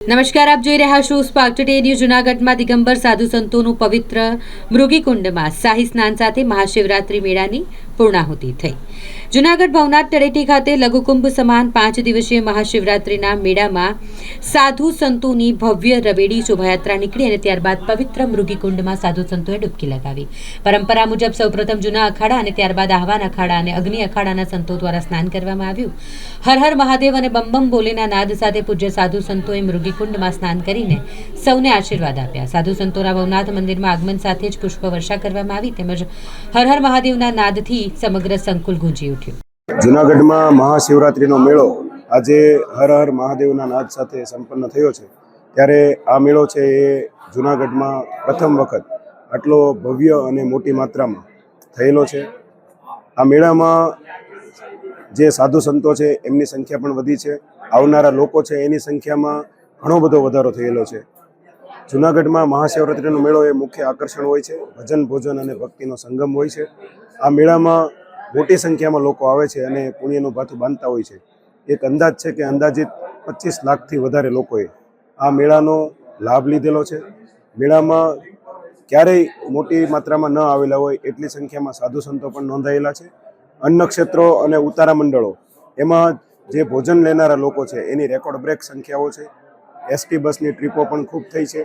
નમસ્કાર, આપ જોઈ રહ્યા છો સ્પાર્ક ટુડે જુનાગઢમાં દિગંબર સાધુ સંતોનું પવિત્ર મૃગીકુંડમાં શાહી સ્નાન સાથે મહાશિવરાત્રી મેળાની પૂર્ણાહુતિ થઈ. જુનાગઢ ભવનાથ તળેટી ખાતે લઘુકુંભ સમાન પાંચ દિવસીય મહાશિવરાત્રિના મેળામાં સાધુ સંતોની ભવ્ય રવેડી શોભાયાત્રા નીકળી અને ત્યારબાદ પવિત્ર મૃગીકુંડમાં સાધુ સંતોએ ડૂબકી લગાવી. પરંપરા મુજબ સૌપ્રથમ જૂના અખાડા અને ત્યારબાદ આહવાન અખાડા અને અગ્નિ અખાડાના સંતો દ્વારા સ્નાન કરવામાં આવ્યું. હર હર મહાદેવ અને બમ બોલેના નાદ સાથે પૂજ્ય સાધુ સંતોએ મૃગીકુંડમાં સ્નાન કરીને સૌને આશીર્વાદ આપ્યા. સાધુ સંતોના ભવનાથ મંદિરમાં આગમન સાથે જ પુષ્પ વર્ષા કરવામાં આવી તેમજ હર હર મહાદેવના નાદથી સમગ્ર સંકુલ ગુંજી જુનાગઢમાં મહાશિવરાત્રિનો મેળો આજે હર હર મહાદેવના નાદ સાથે સંપન્ન થયો છે. ત્યારે આ મેળો છે એ જુનાગઢમાં પ્રથમ વખત આટલો ભવ્ય અને મોટી માત્રામાં થયેલો છે. આ મેળામાં જે સાધુ સંતો છે એમની સંખ્યા પણ વધી છે. આવનારા લોકો છે એની સંખ્યામાં ઘણો બધો વધારો થયેલો છે. જુનાગઢમાં મહાશિવરાત્રિનો મેળો એ મુખ્ય આકર્ષણ હોય છે. ભજન ભોજન અને ભક્તિનો સંગમ હોય છે. આ મેળામાં મોટી સંખ્યામાં લોકો આવે છે અને પુણ્યનું ભાથું બાંધતા હોય છે. એક અંદાજ છે કે અંદાજિત પચીસ લાખથી વધારે લોકોએ આ મેળાનો લાભ લીધેલો છે. મેળામાં ક્યારેય મોટી માત્રામાં ન આવેલા હોય એટલી સંખ્યામાં સાધુ સંતો પણ નોંધાયેલા છે. અન્ન ક્ષેત્રો અને ઉતારા મંડળો, એમાં જે ભોજન લેનારા લોકો છે, એની રેકોર્ડ બ્રેક સંખ્યાઓ છે. એસટી બસની ટ્રીપો પણ ખૂબ થઈ છે.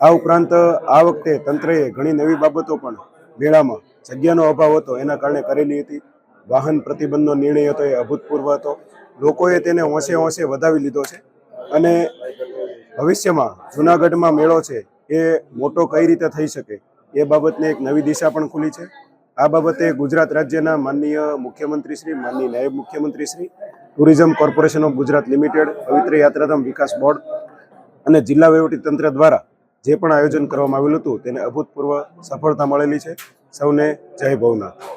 આ ઉપરાંત આ વખતે તંત્રએ ઘણી નવી બાબતો પણ મેળામાં જગ્યાનો અભાવ હતો, એના કારણે કરેલી હતી. વાહન પ્રતિબંધનો નિર્ણય હતો, એ અભૂતપૂર્વ હતો. લોકોએ તેને હોંશે હોંશે વધાવી લીધો છે. અને ભવિષ્યમાં જુનાગઢમાં મેળો છે, એ મોટો કઈ રીતે થઈ શકે? એ બાબતને એક નવી દિશા પણ ખુલી છે. આ બાબતે ગુજરાત રાજ્યના માનનીય મુખ્યમંત્રી શ્રી, માનનીય નાયબ મુખ્યમંત્રી Shri, Tourism Corporation of Gujarat Limited, પવિત્ર યાત્રાધામ વિકાસ બોર્ડ અને જિલ્લા વહીવટીતંત્ર દ્વારા જે પણ આયોજન કરવામાં આવેલું હતું, તેને અભૂતપૂર્વ સફળતા મળેલી છે. સૌને જય ભવનાથ.